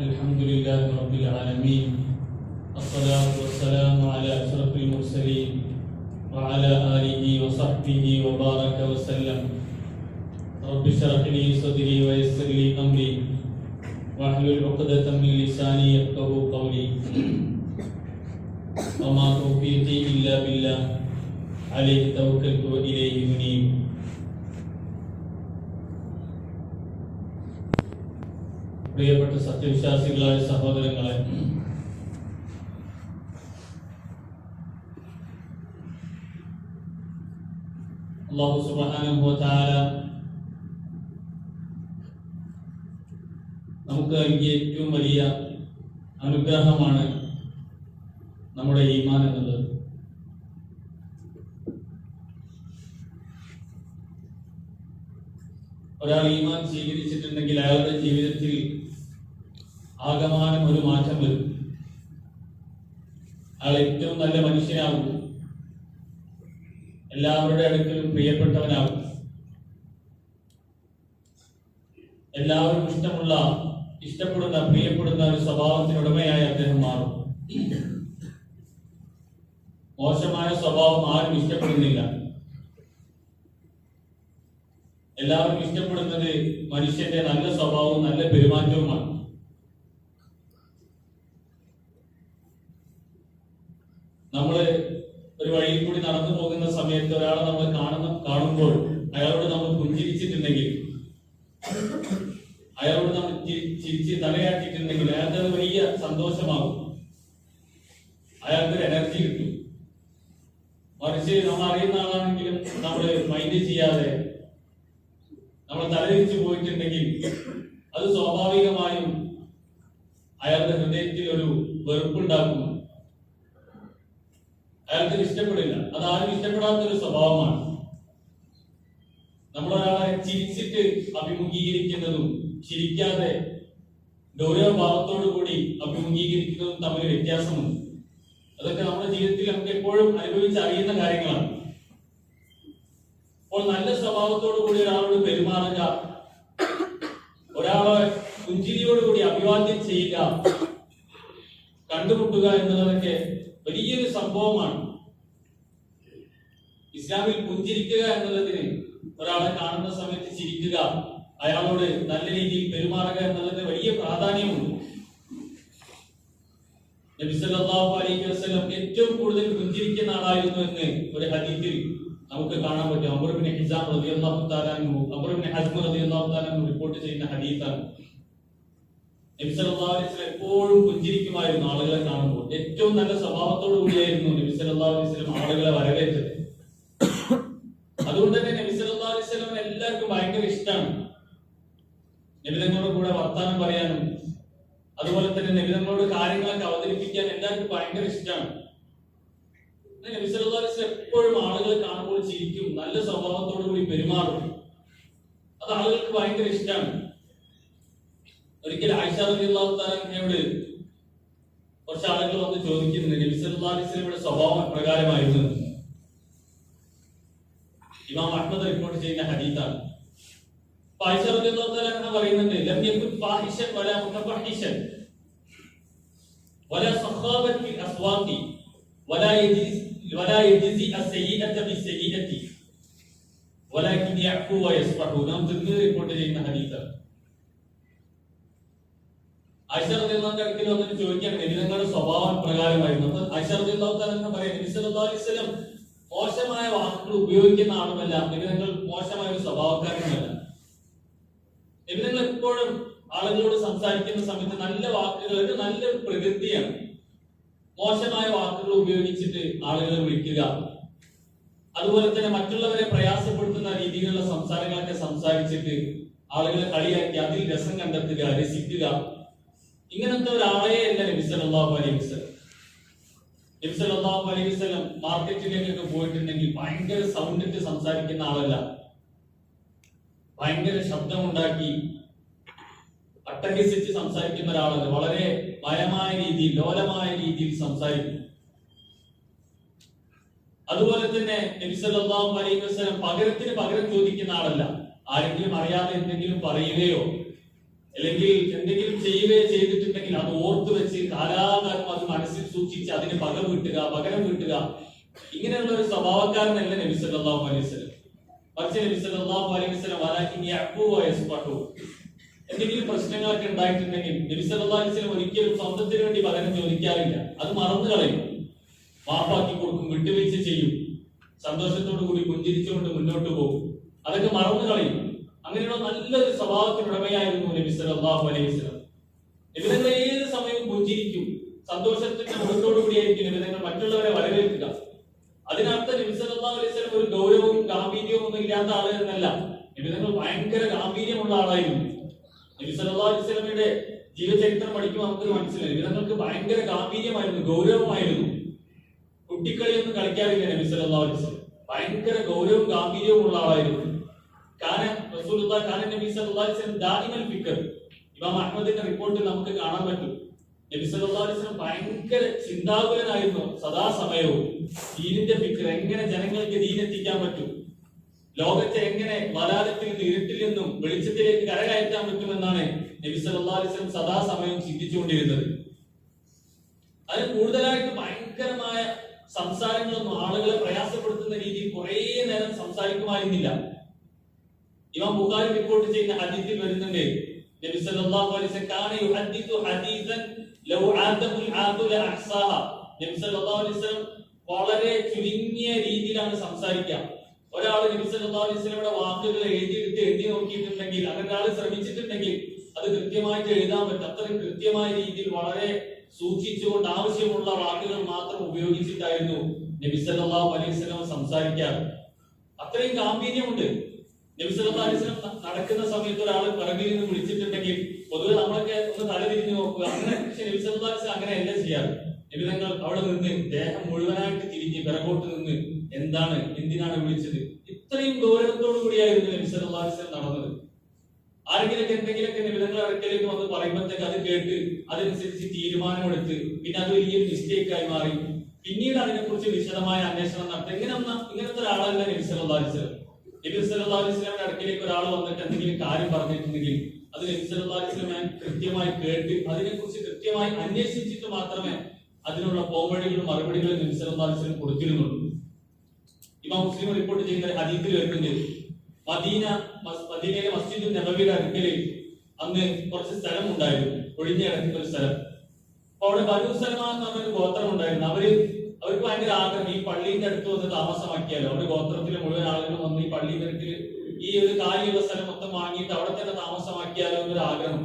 الحمد لله رب العالمين. الصلاة والسلام على أشرف المرسلين وعلى آله وصحبه وبارك وسلم. رب اشرح لي صدري ويسر لي أمري. واحلل عقدة من لساني يفقه قولي. وما توفيقي إلا بالله. عليه توكلت وإليه منيب. പ്രിയപ്പെട്ട സത്യവിശ്വാസികളായ സഹോദരങ്ങളെ നമുക്ക് നൽകിയ ഏറ്റവും വലിയ അനുഗ്രഹമാണ് നമ്മുടെ ഈമാൻ എന്നത്. ഒരാൾ ഈമാൻ സ്വീകരിച്ചിട്ടുണ്ടെങ്കിൽ അയാളുടെ ജീവിതത്തിൽ ആകമാനം ഒരു മാറ്റം വരും. അയാൾ ഏറ്റവും നല്ല മനുഷ്യനാകും എല്ലാവരുടെ അടുക്കലും പ്രിയപ്പെട്ടവനാകും എല്ലാവരും ഇഷ്ടമുള്ള ഇഷ്ടപ്പെടുന്ന പ്രിയപ്പെടുന്ന ഒരു സ്വഭാവത്തിനുടമയായി അദ്ദേഹം മാറും. മോശമായ സ്വഭാവം ആരും ഇഷ്ടപ്പെടുന്നില്ല. എല്ലാവരും ഇഷ്ടപ്പെടുന്നത് മനുഷ്യന്റെ നല്ല സ്വഭാവവും നല്ല പെരുമാറ്റവുമാണ് നമ്മൾ ഒരു വഴിയിൽ കൂടി നടന്നു പോകുന്ന സമയത്ത് ഒരാളെ നമ്മൾ കാണുന്ന കാണുമ്പോൾ അയാളോട് നമ്മൾ പുഞ്ചിരിച്ചിട്ടുണ്ടെങ്കിൽ അയാളോട് നമ്മൾ ചിരിച്ച് തലയാട്ടിട്ടുണ്ടെങ്കിൽ അയാൾക്ക് വലിയ സന്തോഷമാകും അയാൾക്ക് ഒരു എനർജി കിട്ടും മറിച്ച് നമ്മൾ അറിയുന്ന ആളാണെങ്കിലും നമ്മൾ മൈൻഡ് ചെയ്യാതെ നമ്മൾ തലതിരിച്ചു പോയിട്ടുണ്ടെങ്കിൽ അത് സ്വാഭാവികമായും അയാളുടെ ഹൃദയത്തിൽ ഒരു വെറുപ്പുണ്ടാക്കും അയാൾക്ക് ഇത് ഇഷ്ടപ്പെടില്ല അത് ആരും സ്വഭാവമാണ്. നമ്മളൊരാളെ ചിരിച്ചിട്ട് അഭിമുഖീകരിക്കുന്നതും ചിരിക്കാതെ ഗൗരവഭാവത്തോടു കൂടി അഭിമുഖീകരിക്കുന്നതും തമ്മിൽ വ്യത്യാസമുണ്ട്. അതൊക്കെ നമ്മുടെ ജീവിതത്തിൽ നമുക്ക് എപ്പോഴും അനുഭവിച്ച് അറിയുന്ന കാര്യങ്ങളാണ്. അപ്പോൾ നല്ല സ്വഭാവത്തോടു കൂടി ഒരാളോട് പെരുമാറുക ഒരാളെ പുഞ്ചിരിയോടുകൂടി അഭിവാദ്യം ചെയ്യുക കണ്ടുമുട്ടുക എന്നുള്ളതൊക്കെ വലിയൊരു സംഭവമാണ്. ഇസ്ലാമിൽ പുഞ്ചിരിക്കുക എന്നുള്ളതിന് ഒരാളെ കാണുന്ന സമയത്ത് ചിരിക്കുക അയാളോട് നല്ല രീതിയിൽ പെരുമാറുക എന്നുള്ളതിന് വലിയ പ്രാധാന്യമുണ്ട്. അലൈഹി ഏറ്റവും കൂടുതൽ പുഞ്ചിരിക്കുന്ന ആളായിരുന്നു എന്ന് ഒരു ഹദീസിൽ നമുക്ക് കാണാൻ പറ്റും. അമർ ബിൻ ഹിസാം തആല അൻഹു അമർ ബിൻ ഹസ്മ അൻഹു റിപ്പോർട്ട് ചെയ്യുന്ന ഹദീസാണ്. നബി സല്ലല്ലാഹു അലൈഹി വസല്ലം എപ്പോഴും പുഞ്ചിരിക്കുമായിരുന്നു ആളുകളെ കാണുമ്പോൾ. ഏറ്റവും നല്ല സ്വഭാവത്തോടു കൂടിയായിരുന്നു നബി സല്ലല്ലാഹു അലൈഹി വസല്ലം ആളുകളെ വരവേറ്റത് അതുകൊണ്ട് തന്നെ നബി സല്ലല്ലാഹു അലൈഹി വസല്ലം എല്ലാവർക്കും ഭയങ്കര ഇഷ്ടമാണ് നബിതങ്ങളോട് കൂടെ വർത്താനം പറയാനും അതുപോലെ തന്നെ നബിതങ്ങളോട് കാര്യങ്ങളൊക്കെ അവതരിപ്പിക്കാൻ എല്ലാവർക്കും ഭയങ്കര ഇഷ്ടമാണ് നബിസ് എപ്പോഴും ആളുകളെ കാണുമ്പോൾ ചിരിക്കും. നല്ല സ്വഭാവത്തോടു കൂടി പെരുമാറും. അത് ആളുകൾക്ക് ഭയങ്കര ഇഷ്ടമാണ് ഒരിക്കൽ ആയിഷ റളിയല്ലാഹു തആലയോട് കുറച്ച് ആളുകൾ വന്ന് ചോദിക്കുന്നത് നബി സല്ലല്ലാഹു അലൈഹി സ്വഭാവം പ്രകാരമായിരുന്നു ഇമാം അഹ്മദ് റിപ്പോർട്ട് ചെയ്യുന്ന ഹദീസാണ്. തആല അങ്ങനെ പറയുന്നുണ്ട്. ലം യകുൻ ഫാഹിഷൻ വലാ മുതഫഹിഷൻ. വല സഖാബൻ ഫിൽ അസ്വാഖി വലാ യജിസ് വലാ യജിസി അസ്സയ്യിഅത ബിസ്സയ്യിഅതി വലാകിൻ യഅഫു വയസ്ഫഹു നാം തിരുമേനി റിപ്പോർട്ട് ചെയ്യുന്ന ഹദീസാണ്. ഐശ്വര്യത്തിന്റെ അടുക്കൽ വന്നിട്ട് ചോദിക്കാൻ നബിതങ്ങളുടെ സ്വഭാവം പ്രകാരമായിരുന്നു. അപ്പൊ ഐശ്വര്യത്തിലാവ് പറയാം വസല്ലം മോശമായ വാക്കുകൾ ഉപയോഗിക്കുന്ന ആളുമല്ല. നിങ്ങൾ മോശമായ ഒരു സ്വഭാവക്കാരനുമല്ല. നബിതങ്ങൾ എപ്പോഴും ആളുകളോട് സംസാരിക്കുന്ന സമയത്ത് നല്ല വാക്കുകൾ ഒരു നല്ല പ്രകൃതിയാണ്. മോശമായ വാക്കുകൾ ഉപയോഗിച്ചിട്ട് ആളുകളെ വിളിക്കുക. അതുപോലെ തന്നെ മറ്റുള്ളവരെ പ്രയാസപ്പെടുത്തുന്ന രീതിയിലുള്ള സംസാരങ്ങളൊക്കെ സംസാരിച്ചിട്ട് ആളുകളെ കളിയാക്കി അതിൽ രസം കണ്ടെത്തുക രസിക്കുക. ഇങ്ങനത്തെ ഒരാളെ അല്ല നബി സല്ലല്ലാഹു അലൈഹി വസല്ലം. നബി മാർക്കറ്റിലേക്കൊക്കെ പോയിട്ടുണ്ടെങ്കിൽ ഭയങ്കര സൗണ്ടിട്ട് സംസാരിക്കുന്ന ആളല്ല. ഭയങ്കര ശബ്ദമുണ്ടാക്കി അട്ടഹസിച്ച് സംസാരിക്കുന്ന ഒരാളല്ല വളരെ ഭയമായ രീതിയിൽ ലോലമായ രീതിയിൽ സംസാരിക്കും അതുപോലെ തന്നെ നബി സല്ലല്ലാഹു അലൈഹി പകരത്തിന് പകരം ചോദിക്കുന്ന ആളല്ല. ആരെങ്കിലും അറിയാതെ എന്തെങ്കിലും പറയുകയോ അല്ലെങ്കിൽ എന്തെങ്കിലും ചെയ്യുകയോ ചെയ്തിട്ടുണ്ടെങ്കിൽ അത് ഓർത്തു വെച്ച് കാലാകാലം അത് മനസ്സിൽ സൂക്ഷിച്ച് അതിന് പകരം വീട്ടുക പകരം വീട്ടുക. ഇങ്ങനെയുള്ള ഒരു സ്വഭാവക്കാരനല്ല നബി സല്ലല്ലാഹു അലൈഹി അലൈഹി വസല്ലം എന്തെങ്കിലും പ്രശ്നങ്ങളൊക്കെ ഉണ്ടായിട്ടുണ്ടെങ്കിൽ ഒരിക്കലും സ്വന്തത്തിന് വേണ്ടി പകരം ചോദിക്കാറില്ല അത് മറന്നു കളയും. മാപ്പാക്കി കൊടുക്കും വിട്ടുവീഴ്ച ചെയ്യും. സന്തോഷത്തോടു കൂടി പുഞ്ചിരിച്ചുകൊണ്ട് മുന്നോട്ട് പോകും. അതൊക്കെ മറന്നു കളയും. അങ്ങനെയുള്ള നല്ലൊരു സ്വഭാവത്തിനുടമയായിരുന്നു നബി സല്ലല്ലാഹു അലൈഹി വസല്ലം. നിബിധങ്ങൾ ഏത് സമയവും പുഞ്ചിരിക്കും. സന്തോഷത്തിന്റെ മുഖത്തോടു കൂടിയായിരിക്കും നിബിധങ്ങൾ മറ്റുള്ളവരെ വരവേൽക്കുക അതിനർത്ഥം അലൈഹി ഒരു ഗൗരവവും ഗാംഭീര്യവും ഒന്നും ഇല്ലാത്ത ആൾ എന്നല്ല ഭയങ്കര ഗാംഭീര്യമുള്ള ആളായിരുന്നു. നബി സല്ലല്ലാഹു അലൈഹി ജീവചരിത്രം പഠിക്കുമ്പോൾ നമുക്ക് മനസ്സിലായി. വിധങ്ങൾക്ക് ഭയങ്കര ഗാംഭീര്യമായിരുന്നു ഗൗരവമായിരുന്നു. കുട്ടിക്കളിയൊന്നും കളിക്കാറില്ല നബി സല്ലല്ലാഹു അലൈഹി വസല്ലം. ഭയങ്കര ഗൗരവവും ഗാംഭീര്യവും ഉള്ള ആളായിരുന്നു. കാരണം നബി സല്ലാ അലൈഹി ദാഇമൽ ഫിക്കർ ഇമാം അഹമ്മദിന്റെ റിപ്പോർട്ടിൽ നമുക്ക് കാണാൻ പറ്റും. നബി സല്ലല്ലാഹു അലൈഹി വസല്ലം ഭയങ്കര ചിന്താകുലനായിരുന്നു സദാസമയവും. ദീനിന്റെ ഫിക്കർ എങ്ങനെ ജനങ്ങൾക്ക് ദീനെത്തിക്കാൻ പറ്റും? ലോകത്തെ എങ്ങനെ വലാലത്തിൽ നിന്ന് ഇരുട്ടിൽ നിന്നും വെളിച്ചത്തിലേക്ക് കരകയറ്റാൻ പറ്റുമെന്നാണ് നബി സല്ലല്ലാഹു അലൈഹി വസല്ലം സദാസമയവും ചിന്തിച്ചുകൊണ്ടിരുന്നത്. അതിന് കൂടുതലായിട്ട് ഭയങ്കരമായ സംസാരങ്ങളൊന്നും ആളുകളെ പ്രയാസപ്പെടുത്തുന്ന രീതിയിൽ കുറെ നേരം സംസാരിക്കുമായിരുന്നില്ല. ഇവ ബുഖാരി റിപ്പോർട്ട് ചെയ്യുന്ന ഹദീസിൽ വരുന്നുണ്ട് നബി സല്ലല്ലാഹു അലൈഹി വസല്ലം കാന യുഹദ്ദിസു ഹദീസൻ ലൗ ആദമുൽ ആദുല അഹ്സാഹ നബി സല്ലല്ലാഹു അലൈഹി വസല്ലം വളരെ ചുരുങ്ങിയ രീതിയിലാണ് സംസാരിക്കുക. ഒരാൾ നബി സല്ലല്ലാഹു അലൈഹി വസല്ലമയുടെ വാക്കുകൾ എഴുതിയെടുത്ത് എഴുതി നോക്കിയിട്ടുണ്ടെങ്കിൽ അതൊരാൾ ശ്രമിച്ചിട്ടുണ്ടെങ്കിൽ അത് കൃത്യമായിട്ട് എഴുതാൻ പറ്റും. അത്രയും കൃത്യമായ രീതിയിൽ വളരെ സൂക്ഷിച്ചുകൊണ്ട് ആവശ്യമുള്ള വാക്കുകൾ മാത്രം ഉപയോഗിച്ചിട്ടായിരുന്നു നബി സല്ലല്ലാഹു അലൈഹി വസല്ലം സംസാരിക്കാറ്. അത്രയും ഗാംഭീര്യമുണ്ട്. നബി സല്ലല്ലാഹു അലൈഹി വസല്ലം നടക്കുന്ന സമയത്ത് ഒരാൾ പിറകിൽ നിന്ന് വിളിച്ചിട്ടുണ്ടെങ്കിൽ പൊതുവെ നമ്മളൊക്കെ ഒന്ന് തല തിരിഞ്ഞു നോക്കുക. അങ്ങനെ പക്ഷെ നബി അങ്ങനെ എന്താ ചെയ്യാറ്. നബി തങ്ങൾ അവിടെ നിന്ന് ദേഹം മുഴുവനായിട്ട് തിരിഞ്ഞ് പിറകോട്ട് നിന്ന് എന്താണ് എന്തിനാണ് വിളിച്ചത്? ഇത്രയും ഗൗരവത്തോടു കൂടിയായിരുന്നു നബി സല്ലല്ലാഹു അലൈഹി വസല്ലം നടന്നത്. ആരെങ്കിലൊക്കെ എന്തെങ്കിലുമൊക്കെ നിബിധങ്ങൾ അടുക്കലേക്ക് വന്ന് പറയുമ്പോഴത്തേക്ക് അത് കേട്ട് അതനുസരിച്ച് തീരുമാനമെടുത്ത് പിന്നെ അത് വലിയൊരു മിസ്റ്റേക്ക് ആയി മാറി. പിന്നീട് അതിനെക്കുറിച്ച് വിശദമായ അന്വേഷണം നടത്തി. ഇങ്ങനെ ഇങ്ങനത്തെ ഒരാളല്ല നബി സല്ലല്ലാഹു അലൈഹി വസല്ലം. നബി സല്ലല്ലാഹു അലൈഹി വസല്ലമയുടെ അടുക്കലേക്ക് ഒരാൾ വന്നിട്ട് എന്തെങ്കിലും കാര്യം പറഞ്ഞിട്ടുണ്ടെങ്കിൽ അത് നബി സല്ലല്ലാഹു അലൈഹി വസല്ലം കൃത്യമായി കേട്ട് അതിനെക്കുറിച്ച് കൃത്യമായി അന്വേഷിച്ചിട്ട് മാത്രമേ അതിനുള്ള പോംവഴികളും മറുപടികളും നബി സല്ലല്ലാഹു അലൈഹി വസല്ലം കൊടുത്തിരുന്നുള്ളൂ. ഇമാം മുസ്ലിം റിപ്പോർട്ട് ചെയ്യുന്ന ഹദീസിൽ വരുന്നുണ്ട്. മദീന മദീനയിലെ മസ്ജിദ് നബവിയുടെ അടുക്കലിൽ അന്ന് കുറച്ച് സ്ഥലം ഉണ്ടായിരുന്നു ഒഴിഞ്ഞു ഒരു സ്ഥലം. അപ്പൊ അവിടെ ബനു സലമ എന്ന് പറഞ്ഞൊരു ഗോത്രം ഉണ്ടായിരുന്നു അവർ അവർക്ക് ഭയങ്കര ആഗ്രഹം. ഈ പള്ളിന്റെ അടുത്ത് വന്ന് താമസമാക്കിയാലോ? അവരുടെ ഗോത്രത്തിലെ മുഴുവൻ ആളുകളും വന്ന് ഈ പള്ളിന്റെ അടുത്ത് ഈ ഒരു കാലിക സ്ഥലം മൊത്തം വാങ്ങിയിട്ട് അവിടെ തന്നെ താമസമാക്കിയാലോ എന്നൊരു ആഗ്രഹം.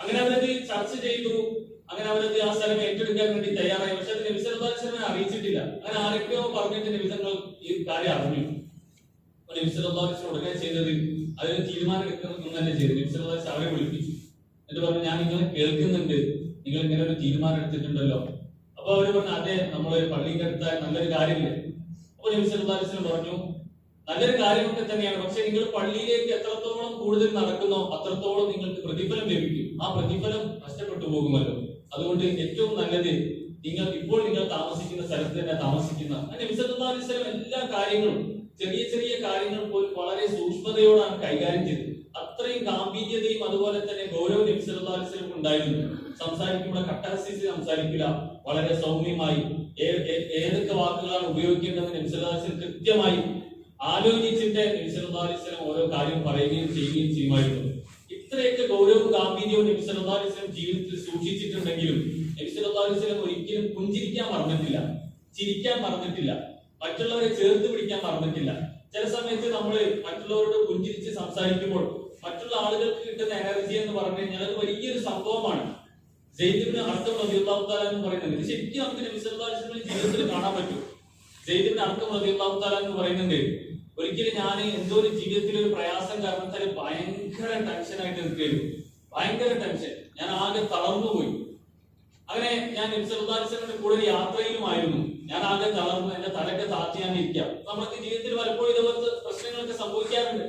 അങ്ങനെ അവരത് ചർച്ച ചെയ്തു. അങ്ങനെ അവരത് ആ സ്ഥലം ഏറ്റെടുക്കാൻ വേണ്ടി തയ്യാറായി. പക്ഷെ അത് നബിസലം അറിയിച്ചിട്ടില്ല. അങ്ങനെ ആരൊക്കെയോ പറഞ്ഞിട്ട് നിമിഷങ്ങൾ ഈ കാര്യം അറിഞ്ഞു. നബിസലം ഉടനെ ചെയ്തത് അതിന് തീരുമാനം എടുക്കണം തന്നെ ചെയ്തു. നബിസലം അവരെ വിളിപ്പിച്ചു. എന്നിട്ട് പറഞ്ഞു ഞാൻ നിങ്ങളെ കേൾക്കുന്നുണ്ട്. നിങ്ങൾ ഇങ്ങനെ ഒരു തീരുമാനം എടുത്തിട്ടുണ്ടല്ലോ. അപ്പൊ അവർ പറഞ്ഞു അതെ നമ്മൾ പള്ളിന്റെ അടുത്ത നല്ലൊരു കാര്യമില്ലേ? അപ്പൊ നബിസലം പറഞ്ഞു നല്ലൊരു കാര്യമൊക്കെ തന്നെയാണ്. പക്ഷെ നിങ്ങൾ പള്ളിയിലേക്ക് എത്രത്തോളം കൂടുതൽ നടക്കുന്നോ അത്രത്തോളം നിങ്ങൾക്ക് പ്രതിഫലം ലഭിക്കും. ആ പ്രതിഫലം നഷ്ടപ്പെട്ടു പോകുമല്ലോ. അതുകൊണ്ട് ഏറ്റവും നല്ലത് നിങ്ങൾ ഇപ്പോൾ നിങ്ങൾ താമസിക്കുന്ന സ്ഥലത്ത് തന്നെ താമസിക്കുന്ന വിശദം എല്ലാ കാര്യങ്ങളും ചെറിയ ചെറിയ കാര്യങ്ങൾ പോലും വളരെ സൂക്ഷ്മതയോടാണ് കൈകാര്യം ചെയ്തത്. അത്രയും ഗാംഭീര്യതയും അതുപോലെ തന്നെ ഗൗരവ നബിസല്ലാസ്ലം ഉണ്ടായിരുന്നു സംസാരിക്കുമ്പോൾ കട്ടാസിച്ച് സംസാരിക്കില്ല. വളരെ സൗമ്യമായി. ഏതൊക്കെ വാക്കുകളാണ് ഉപയോഗിക്കേണ്ടത് നബിസല്ലാസ്ലം കൃത്യമായി ആലോചിച്ചിട്ട് നബിസല്ലാസ്ലം ഓരോ കാര്യം പറയുകയും ചെയ്യുകയും ചെയ്യുമായിരുന്നു. ഇത്രയൊക്കെ ഗൗരവവും ഗാംഭീര്യവും നിമിഷം ജീവിതത്തിൽ സൂക്ഷിച്ചിട്ടുണ്ടെങ്കിലും നിമിഷം ഒരിക്കലും പുഞ്ചിരിക്കാൻ മറന്നിട്ടില്ല. ചിരിക്കാൻ മറന്നിട്ടില്ല. മറ്റുള്ളവരെ ചേർത്ത് പിടിക്കാൻ മറന്നിട്ടില്ല. ചില സമയത്ത് നമ്മൾ മറ്റുള്ളവരോട് പുഞ്ചിരിച്ച് സംസാരിക്കുമ്പോൾ മറ്റുള്ള ആളുകൾക്ക് കിട്ടുന്ന എനർജി എന്ന് പറഞ്ഞു കഴിഞ്ഞാൽ അത് വലിയൊരു സംഭവമാണ്. ജയ്ദിന് അർത്ഥം റബിയുള്ളാഹുത്താല എന്ന് പറയുന്നത് ഇത് ശരിക്കും നമുക്ക് നബി അലൈഹി വസല്ലം ജീവിതത്തിൽ കാണാൻ പറ്റും. ജയ്ദിന് അർത്ഥം റബിയുള്ളാഹുത്താല എന്ന് പറയുന്നുണ്ട്. ഒരിക്കലും ഞാൻ എന്തോ ഒരു ജീവിതത്തിൽ ഒരു പ്രയാസം കാരണത്താൽ ഭയങ്കര ടെൻഷൻ ആയിട്ട് നിൽക്കുകയായിരുന്നു ഭയങ്കര ടെൻഷൻ ഞാൻ ആകെ തളർന്നു പോയി അങ്ങനെ ഞാൻ നബ്സലിന്റെ കൂടെ ഒരു യാത്രയിലുമായിരുന്നു. ഞാൻ ആകെ തളർന്നു. എന്റെ തലക്കെ താത്തി ഞാൻ ഇരിക്കാം നമ്മൾക്ക് ജീവിതത്തിൽ പലപ്പോഴും ഇതുപോലത്തെ പ്രശ്നങ്ങളൊക്കെ സംഭവിക്കാറുണ്ട്.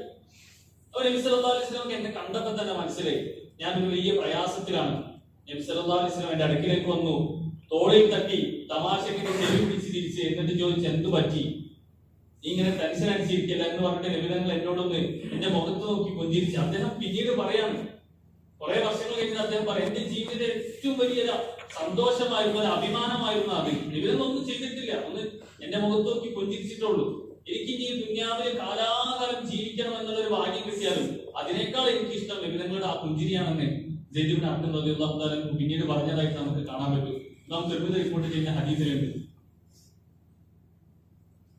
അപ്പൊ നബി സല്ലല്ലാഹു അലൈഹി വസല്ലം എന്നെ കണ്ടപ്പോൾ തന്നെ മനസ്സിലായി. ഞാൻ ഒരു വലിയ പ്രയാസത്തിലാണ്. എന്റെ അടുക്കിലേക്ക് വന്നു. തോളിൽ തട്ടി തമാശയ്ക്ക് ചെവി പിടിച്ച് തിരിച്ച് എന്നിട്ട് ചോദിച്ചു എന്ത് പറ്റി? നീ ഇങ്ങനെ ടെൻഷൻ അടിച്ചിരിക്കില്ല? എന്ന് പറഞ്ഞിട്ട് രവിതങ്ങൾ എന്നോടൊന്ന് എന്റെ മുഖത്ത് നോക്കി പുഞ്ചിരിച്ച്. അദ്ദേഹം പിന്നീട് പറയാണ് കുറെ വർഷങ്ങൾ കഴിഞ്ഞ് അദ്ദേഹം പറയും എന്റെ ജീവിതത്തിൽ ഏറ്റവും വലിയ സന്തോഷമായിരുന്നു ഒരു അഭിമാനമായിരുന്നു അത് ഇവരൊന്നും ചെയ്തിട്ടില്ല. ഒന്ന് എന്റെ മുഖത്ത് നോക്കി പുഞ്ചിരിച്ചിട്ടുള്ളൂ. എനിക്ക് ഈ ദുന്യാവിലെ കാലാകാലം ജീവിക്കണം എന്നുള്ള ഒരു ഭാഗ്യം കിട്ടിയാലും അതിനേക്കാൾ എനിക്ക് ഇഷ്ടം വിവരങ്ങളുടെ ആ പുഞ്ചിരിയാണെന്ന്. ജയ്ജുബിൻ അബ്ദുൽ റബി അൻഹു പിന്നീട് പറഞ്ഞതായിട്ട് നമുക്ക് കാണാൻ പറ്റും. നാം തിരുമതി റിപ്പോർട്ട് ചെയ്യുന്ന ഹദീസിലുണ്ട്.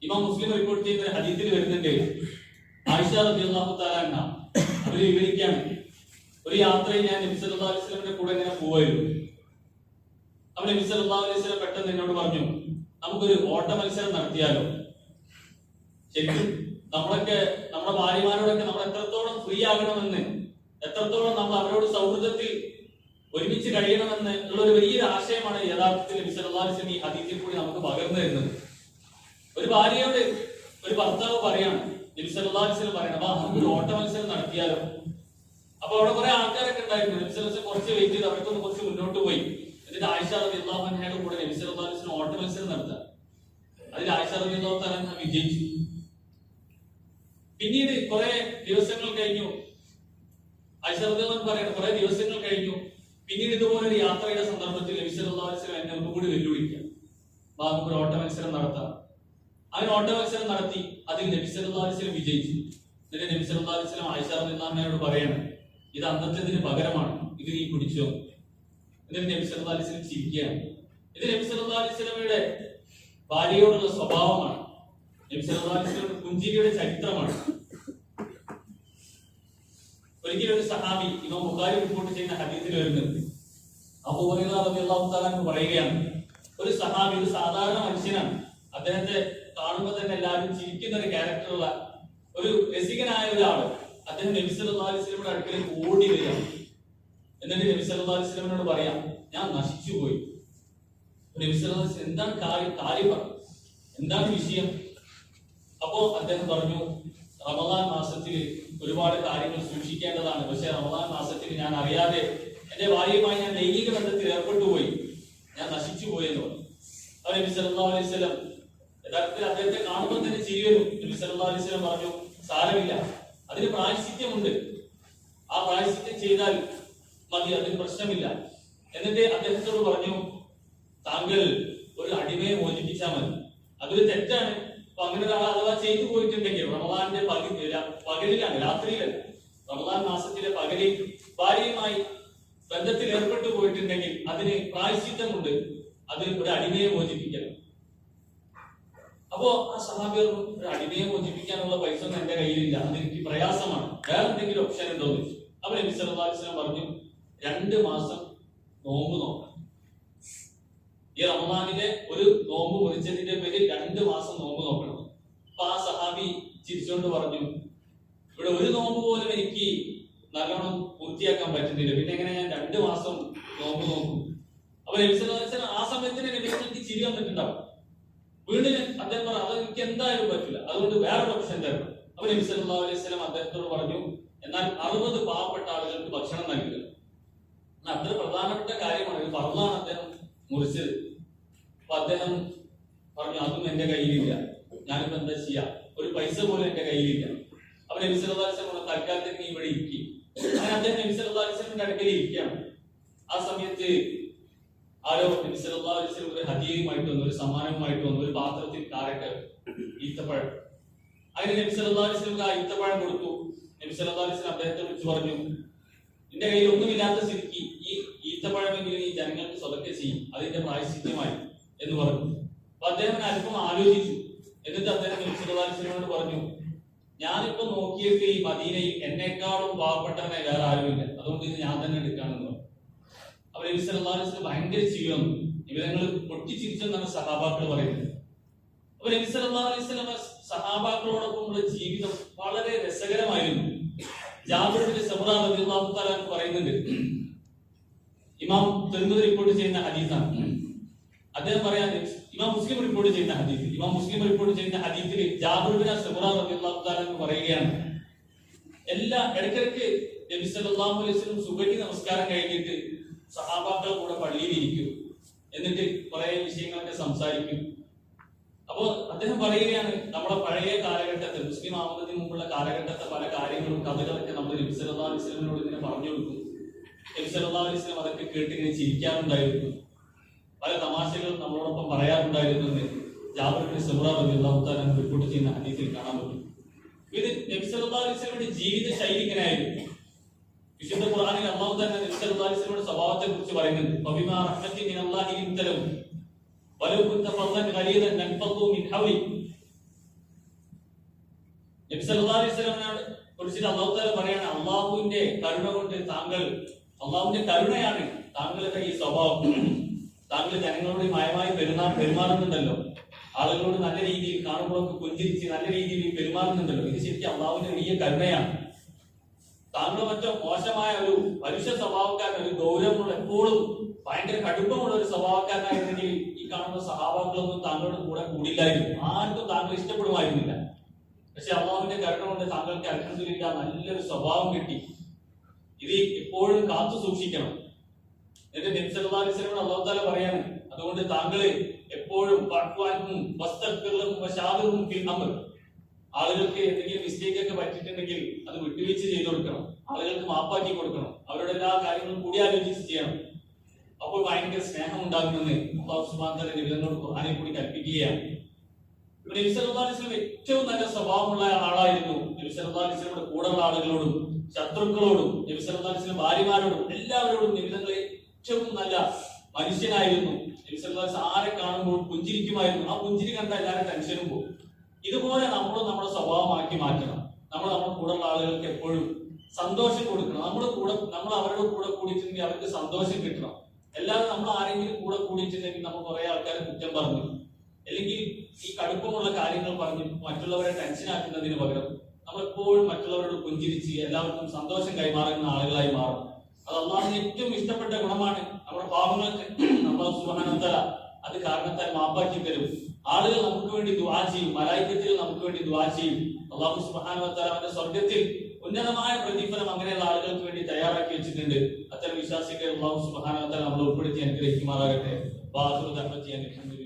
ഇമാം മുസ്ലിം റിപ്പോർട്ട് ചെയ്യുന്ന ഹദീസിൽ വരുന്നുണ്ട്. ആയിഷ റബി അൻഹ അവർ വിവരിക്കാണ് ഒരു യാത്രയിൽ ഞാൻ നബി അലൈഹി വസല്ലമയുടെ കൂടെ ഇങ്ങനെ പോവായിരുന്നു. അപ്പോൾ നബി അലൈഹി വസല്ലം പെട്ടെന്ന് എന്നോട് പറഞ്ഞു നമുക്കൊരു ഓട്ട മത്സരം നടത്തിയാലോ? ശരിക്കും നമ്മളൊക്കെ നമ്മുടെ ഭാര്യമാരോടൊക്കെ നമ്മൾ എത്രത്തോളം ഫ്രീ ആകണമെന്ന് എത്രത്തോളം നമ്മൾ അവരോട് സൗഹൃദത്തിൽ ഒരുമിച്ച് കഴിയണമെന്ന് ഉള്ള ഒരു വലിയൊരു ആശയമാണ് യഥാർത്ഥത്തിൽ വസല്ലം ഈ ഹദീസിൽ കൂടി നമുക്ക് പകർന്നു തരുന്നത്. ഒരു ഭാര്യയോട് ഒരു ഭർത്താവ് പറയാണ് നബി അലൈഹി വസല്ലം പറയണം വാ ഒരു ഓട്ട മത്സരം നടത്തിയാലോ? അപ്പൊ അവിടെ കുറെ ആൾക്കാരൊക്കെ ഉണ്ടായിരുന്നു. നബി സല്ലല്ലാഹു അലൈഹി വസല്ലം കുറച്ച് വെയിറ്റ് ചെയ്ത് അവർക്കൊന്ന് കുറച്ച് മുന്നോട്ട് പോയി. എന്നിട്ട് ആയിഷ അൻഹയുടെ കൂടെ നബി സല്ലല്ലാഹു അലൈഹി വസല്ലം ഓട്ട മത്സരം നടത്താം അതിൽ ആയിഷ റളിയല്ലാഹു തആല അൻഹ വിജയിച്ചു. പിന്നീട് കുറെ ദിവസങ്ങൾ കഴിഞ്ഞു. അൻഹ പറയുന്നത് കുറെ ദിവസങ്ങൾ കഴിഞ്ഞു. പിന്നീട് ഇതുപോലെ ഒരു യാത്രയുടെ സന്ദർഭത്തിൽ നബി സല്ലല്ലാഹു അലൈഹി വസല്ലം എന്നെ ഒന്നുകൂടി വെല്ലുവിളിക്കാം വാ നമുക്കൊരു ഓട്ട മത്സരം നടത്താം അങ്ങനെ ഓട്ട മത്സരം നടത്തി അതിൽ നബി അലൈഹി വസല്ലം വിജയിച്ചു. എന്നിട്ട് നബി സല്ലല്ലാഹു അലൈഹി വസല്ലം ആയിഷ റളിയല്ലാഹു അൻഹയോട് ഇത് അന്നത്തതിന് പകരമാണ് ഇത് നീ കുടിച്ചോ. എന്നിട്ട് നബി അലൈഹി വസല്ലം ചിരിക്കുകയാണ്. ഇത് നബി അലൈഹി വസല്ലമയുടെ ഭാര്യയോടുള്ള സ്വഭാവമാണ്. നബി അലൈഹി വസല്ലം പുഞ്ചിരിയുടെ ചരിത്രമാണ്. ഒരു സഹാബി ഇമാം ബുഖാരി റിപ്പോർട്ട് ചെയ്യുന്ന ഹദീസിൽ വരുന്നുണ്ട്. അബൂ ഹുറൈറ റളിയല്ലാഹു തആല പറയുകയാണ് ഒരു സഹാബി ഒരു സാധാരണ മനുഷ്യനാണ്. അദ്ദേഹത്തെ കാണുമ്പോൾ തന്നെ എല്ലാവരും ചിരിക്കുന്ന ഒരു ക്യാരക്ടറുള്ള ഒരു രസികനായ ഒരാൾ അദ്ദേഹം നബി സല്ലല്ലാഹു അലൈഹി വസല്ലമയുടെ അടുക്കലേക്ക് ഓടി വരികയാണ്. എന്നിട്ട് നബി സല്ലല്ലാഹു അലൈഹി വസല്ലമയോട് പറയാം ഞാൻ നശിച്ചു പോയി. നബി സല്ലല്ലാഹു അലൈഹി എന്താണ് കാര്യം? കാര്യം പറഞ്ഞു എന്താണ് വിഷയം? അപ്പോ അദ്ദേഹം പറഞ്ഞു റമദാൻ മാസത്തിൽ ഒരുപാട് കാര്യങ്ങൾ സൂക്ഷിക്കേണ്ടതാണ്. പക്ഷെ റമദാൻ മാസത്തിൽ ഞാൻ അറിയാതെ എന്റെ ഭാര്യയുമായി ഞാൻ ലൈംഗിക ബന്ധത്തിൽ ഏർപ്പെട്ടു പോയി. ഞാൻ നശിച്ചു പോയെന്ന് പറഞ്ഞു. സല്ലല്ലാഹു അലൈഹി വസല്ലം യഥാർത്ഥത്തിൽ അദ്ദേഹത്തെ കാണുമ്പോൾ തന്നെ ചിരി നബി സല്ലല്ലാഹു അലൈഹി പറഞ്ഞു സാരമില്ല. അതിന് പ്രായശ്ചിത്യമുണ്ട്. ആ പ്രായശ്ചിത്യം ചെയ്താൽ മതി അതിന് പ്രശ്നമില്ല. എന്നിട്ട് അദ്ദേഹത്തോട് പറഞ്ഞു താങ്കൾ ഒരു അടിമയെ മോചിപ്പിച്ചാൽ മതി. അതൊരു തെറ്റാണ്. അപ്പൊ അങ്ങനെ ഒരാൾ അഥവാ ചെയ്തു പോയിട്ടുണ്ടെങ്കിൽ റമദാന്റെ പകു പകലിലാണ് രാത്രിയിലല്ല. റമദാൻ മാസത്തിലെ പകലിൽ ഭാര്യയുമായി ബന്ധത്തിൽ ഏർപ്പെട്ടു പോയിട്ടുണ്ടെങ്കിൽ അതിന് പ്രായശ്ചിത്തമുണ്ട്. അത് ഒരു അടിമയെ മോചിപ്പിക്കണം. അപ്പോ ആ സഹാബിയർ ഒരു അടിമയെ മോചിപ്പിക്കാനുള്ള പൈസ ഒന്നും എന്റെ കയ്യിലില്ല. അതെനിക്ക് പ്രയാസമാണ്. വേറെ എന്തെങ്കിലും ഓപ്ഷൻ ഉണ്ടോ എന്ന് ചോദിച്ചു. അപ്പൊ നബി സല്ലല്ലാഹു പറഞ്ഞു രണ്ട് മാസം നോമ്പ് നോക്കണം. ഈ റമദാനിലെ ഒരു നോമ്പ് മുറിച്ചതിന്റെ പേരിൽ രണ്ട് മാസം നോമ്പ് നോക്കണം. അപ്പൊ ആ സഹാബി ചിരിച്ചുകൊണ്ട് പറഞ്ഞു ഇവിടെ ഒരു നോമ്പ് പോലും എനിക്ക് നല്ലോണം പൂർത്തിയാക്കാൻ പറ്റുന്നില്ല. പിന്നെ എങ്ങനെ ഞാൻ രണ്ട് മാസം നോമ്പ് നോക്കും? അപ്പൊ നബി സല്ലല്ലാഹു അലൈഹി ആ സമയത്തിന് നബിക്ക് ചിരി വന്നിട്ടുണ്ടാവും. വീണ്ടും അദ്ദേഹം പറഞ്ഞു അത് എനിക്ക് എന്തായാലും പറ്റില്ല. അതുകൊണ്ട് വേറെ ഓപ്ഷൻ തരണം അപ്പൊ നബി സല്ലല്ലാഹു അലൈഹി സ്വലം അദ്ദേഹത്തോട് പറഞ്ഞു എന്നാൽ അറുപത് പാവപ്പെട്ട ആളുകൾക്ക് ഭക്ഷണം നൽകുക. അത്ര പ്രധാനപ്പെട്ട കാര്യമാണ് ഒരു ഫർളാണ് അദ്ദേഹം മുറിച്ചത് അപ്പൊ അദ്ദേഹം പറഞ്ഞു അതും എന്റെ കയ്യിലില്ല. ഞാനിപ്പോ എന്താ ചെയ്യാ? ഒരു പൈസ പോലും എന്റെ കയ്യിലില്ല. അപ്പൊ നബി പറഞ്ഞു, തൽക്കാലത്തേക്ക് ഇവിടെ ഇരിക്കും. അങ്ങനെ അദ്ദേഹം നബി അടുക്കൽ ഇരിക്കുകയാണ്. ആ സമയത്ത് ആരോ നബി ഒരു ഹതിയുമായിട്ട് വന്നു ഒരു സമ്മാനവുമായിട്ട് വന്നു ഒരു പാത്രത്തിൽ കാരറ്റ് ഈത്തപ്പഴം. അങ്ങനെ നബി ആ ഈത്തപ്പഴം കൊടുത്തു. നബി അദ്ദേഹത്തെ വിളിച്ചു പറഞ്ഞു നിന്റെ കയ്യിൽ ഒന്നുമില്ലാത്ത സ്ഥിതിക്ക് ഈ ഈത്തപ്പഴമെങ്കിലും ഈ ജനങ്ങൾക്ക് സ്വതക്കെ ചെയ്യും. അതിന്റെ പ്രായശ്ചിത്യമായി എന്ന് പറഞ്ഞു. അപ്പൊ അദ്ദേഹം അല്പം ആലോചിച്ചു. എന്നിട്ട് അദ്ദേഹം നബി സല്ലല്ലാഹു അലൈഹി വസല്ലമയോട് പറഞ്ഞു ഞാനിപ്പോ നോക്കിയിട്ട് ഈ മദീനയിൽ എന്നെക്കാളും പാവപ്പെട്ടവനെ വേറെ ആരുമില്ല. അതുകൊണ്ട് ഇത് ഞാൻ തന്നെ എടുക്കാണെന്ന് പറഞ്ഞു. അപ്പൊ നബി ഭയങ്കര ചിരി ഇവരങ്ങൾ പൊട്ടിച്ചിരിച്ചെന്നാണ് സഹാബാക്കൾ പറയുന്നത്. അപ്പൊ നബി സല്ലല്ലാഹു അലൈഹി സഹാബാക്കളോടൊപ്പമുള്ള ജീവിതം വളരെ രസകരമായിരുന്നു. ജാബിർ ബിൻ സമുറ റളിയല്ലാഹു തആല എന്ന് പറയുന്നുണ്ട്. ഇമാം തിരുമതി റിപ്പോർട്ട് ചെയ്യുന്ന ഹദീസാണ്. അദ്ദേഹം പറയാൻ ഇമാം മുസ്ലിം റിപ്പോർട്ട് ചെയ്യുന്ന ഹദീസ്. ഇമാം മുസ്ലിം റിപ്പോർട്ട് ചെയ്യുന്ന ഹദീസിൽ ജാബിർ ബിൻ സമുറ റളിയല്ലാഹു തആല എന്ന് പറയുകയാണ്. എല്ലാ ഇടയ്ക്കിടയ്ക്ക് നബി സല്ലല്ലാഹു അലൈഹി വസല്ലം സുബഹി നമസ്കാരം കഴിഞ്ഞിട്ട് സഹാബാക്കളുടെ കൂടെ പള്ളിയിൽ ഇരിക്കും. എന്നിട്ട് കുറെ വിഷയങ്ങളൊക്കെ സംസാരിക്കും. അപ്പോ അദ്ദേഹം പറയുകയാണ് നമ്മുടെ പഴയ കാലഘട്ടത്തിൽ മുസ്ലിം ആവുന്നതിന് മുമ്പുള്ള കാലഘട്ടത്തെ പല കാര്യങ്ങളും കഥകളൊക്കെ നമ്മൾ നബി സല്ലല്ലാഹു അലൈഹി വസല്ലമിനോട് ഇങ്ങനെ പറഞ്ഞു കൊടുക്കും നബി സല്ലല്ലാഹു അലൈഹി വസല്ലം അതൊക്കെ കേട്ട് ഇങ്ങനെ ചിരിക്കാറുണ്ടായിരുന്നു. പല തമാശകളും നമ്മളോടൊപ്പം പറയാറുണ്ടായിരുന്നു എന്ന് ജാബിർ ബിൻ സമുറ റളിയല്ലാഹു തആല റിപ്പോർട്ട് ചെയ്യുന്ന ഹദീസിൽ കാണാൻ പറ്റും. ഇത് നബി സല്ലല്ലാഹു അലൈഹി വസല്ലമയുടെ ജീവിത ശൈലി ഇങ്ങനെയായിരുന്നു. വിശുദ്ധ ഖുർആനിൽ അല്ലാഹു തന്നെ നബി സല്ലല്ലാഹു അലൈഹി വസല്ലമയുടെ സ്വഭാവത്തെ കുറിച്ച് പറയുന്നുണ്ട് ഫബിമാ كنت فظا ലിൻതലഹു വലൗ من ഹൗലി നബി സല്ലല്ലാഹു അലൈഹി വസല്ലമയോട് കുറിച്ചിട്ട് അല്ലാഹു തആല പറയാണ് അല്ലാഹുവിന്റെ കരുണ കൊണ്ട് താങ്കൾ അല്ലാഹുവിന്റെ കരുണയാണ് താങ്കളുടെ ഈ സ്വഭാവം. താങ്കൾ ജനങ്ങളോട് മായമായി പെരുമാ പെരുമാറുന്നുണ്ടല്ലോ. ആളുകളോട് നല്ല രീതിയിൽ കാണുമ്പോഴൊക്കെ പുഞ്ചിരിച്ച് നല്ല രീതിയിൽ പെരുമാറുന്നുണ്ടല്ലോ. ഇത് ശരിക്കും അള്ളാഹുവിന്റെ വലിയ കരുണയാണ്. താങ്കൾ മറ്റോ മോശമായ ഒരു മനുഷ്യ സ്വഭാവക്കാരൻ ഒരു ഗൗരവമുള്ള എപ്പോഴും ഭയങ്കര കടുപ്പമുള്ള ഒരു സ്വഭാവക്കാരനായിരുന്നെങ്കിൽ ഈ കാണുന്ന സഹാബാക്കളൊന്നും താങ്കളുടെ കൂടെ കൂടില്ലായിരുന്നു. ആർക്കും താങ്കൾ ഇഷ്ടപ്പെടുമായിരുന്നില്ല. പക്ഷെ അള്ളാഹുവിന്റെ കരുണ കൊണ്ട് താങ്കൾക്ക് അൽഹദില്ല നല്ലൊരു സ്വഭാവം കിട്ടി. ഇത് എപ്പോഴും കാത്തു സൂക്ഷിക്കണം. എന്നിട്ട് നബി അള്ളാഹു താല പറയാണ് അതുകൊണ്ട് താങ്കൾ എപ്പോഴും ആളുകൾക്ക് എന്തെങ്കിലും മിസ്റ്റേക്ക് ഒക്കെ പറ്റിയിട്ടുണ്ടെങ്കിൽ അത് വിട്ടുവീഴ്ച ചെയ്തു കൊടുക്കണം. ആളുകൾക്ക് മാപ്പാക്കി കൊടുക്കണം. അവരുടെ എല്ലാ കാര്യങ്ങളും കൂടി ആലോചിച്ച് ചെയ്യണം. അപ്പോൾ ഭയങ്കര സ്നേഹം ഉണ്ടാകുമെന്ന് അള്ളാഹു സുബ്ഹാനഹു വ ഖുർആാനെ കൂടി കൽപ്പിക്കുകയാണ്. ഇവിടെ നബി അലൈഹി വസല്ലം ഏറ്റവും നല്ല സ്വഭാവമുള്ള ആളായിരുന്നു നബി സല്ലല്ലാഹു അലൈഹി വസല്ലമയുടെ കൂടെയുള്ള ആളുകളോടും ശത്രുക്കളോടും നബി അലൈഹി വസല്ലം ഭാര്യമാരോടും എല്ലാവരോടും നിബിധങ്ങളെ ഏറ്റവും നല്ല മനുഷ്യനായിരുന്നു. നബി സല്ലല്ലാഹു ആരെ കാണുമ്പോൾ പുഞ്ചിരിക്കുമായിരുന്നു. ആ പുഞ്ചിരി കണ്ട എല്ലാവരും ടെൻഷനും പോകും. ഇതുപോലെ നമ്മളും നമ്മുടെ സ്വഭാവമാക്കി മാറ്റണം. നമ്മൾ നമ്മുടെ കൂടെയുള്ള ആളുകൾക്ക് എപ്പോഴും സന്തോഷം കൊടുക്കണം. നമ്മൾ കൂടെ നമ്മൾ അവരുടെ കൂടെ കൂടിയിട്ടുണ്ടെങ്കിൽ അവർക്ക് സന്തോഷം കിട്ടണം. അല്ലാതെ നമ്മൾ ആരെങ്കിലും കൂടെ കൂടിയിട്ടുണ്ടെങ്കിൽ നമ്മൾ കുറെ ആൾക്കാരെ കുറ്റം പറഞ്ഞു. അല്ലെങ്കിൽ ഈ കടുപ്പമുള്ള കാര്യങ്ങൾ പറഞ്ഞ് മറ്റുള്ളവരെ ടെൻഷൻ ആക്കുന്നതിന് പകരം നമ്മൾ എപ്പോഴും മറ്റുള്ളവരോട് പുഞ്ചിരിച്ച് എല്ലാവർക്കും സന്തോഷം കൈമാറുന്ന ആളുകളായി മാറും. അത് അള്ളാഹിന് ഏറ്റവും ഇഷ്ടപ്പെട്ട ഗുണമാണ്. നമ്മുടെ പാപങ്ങൾക്ക് നമ്മൾ സുഹാനന്ത അത് കാരണത്താൽ മാപ്പാക്കി തരും. ആളുകൾ നമുക്ക് വേണ്ടി ദ്വാ ചെയ്യും. മലായിക്കത്തിൽ നമുക്ക് വേണ്ടി ദ്വാ ചെയ്യും. അള്ളാഹു സുബ്ഹാനഹു വതആല അവന്റെ സ്വർഗത്തിൽ ഉന്നതമായ പ്രതിഫലം അങ്ങനെയുള്ള ആളുകൾക്ക് വേണ്ടി തയ്യാറാക്കി വെച്ചിട്ടുണ്ട്. അത്തരം വിശ്വാസികളെ അള്ളാഹു സുബ്ഹാനഹു വതആല നമ്മൾ ഉൾപ്പെടുത്തി അനുഗ്രഹിക്കുമാറാകട്ടെ. വാഹുർ ചെയ്യാൻ അൽഹംദുലില്ലാഹ്